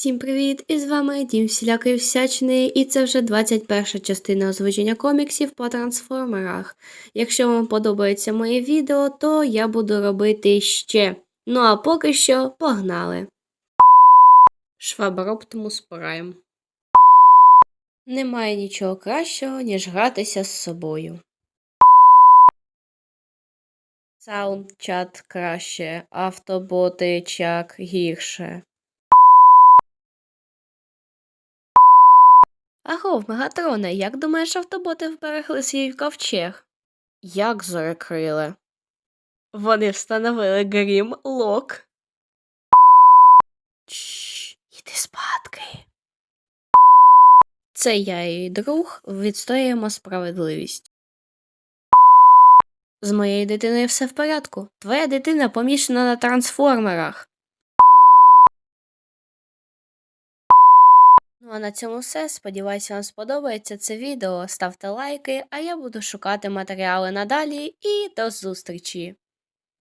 Всім привіт! І з вами Дім всілякої всячини, і це вже 21 частина озвучення коміксів по трансформерах. Якщо вам подобається моє відео, то я буду робити ще. Ну а поки що погнали. Шваброптимус Прайм. Немає нічого кращого, ніж гратися з собою. Саундчат краще, автоботи чак гірше. Агов, Мегатроне, як думаєш, автоботи вберегли свій ковчег? Як зарекрили? Вони встановили грім лок. Чш, іди спадки. Це я і друг відстоюємо справедливість. З моєю дитиною все в порядку. Твоя дитина помішана на трансформерах. Ну а на цьому все. Сподіваюся, вам сподобається це відео. Ставте лайки, а я буду шукати матеріали надалі і до зустрічі!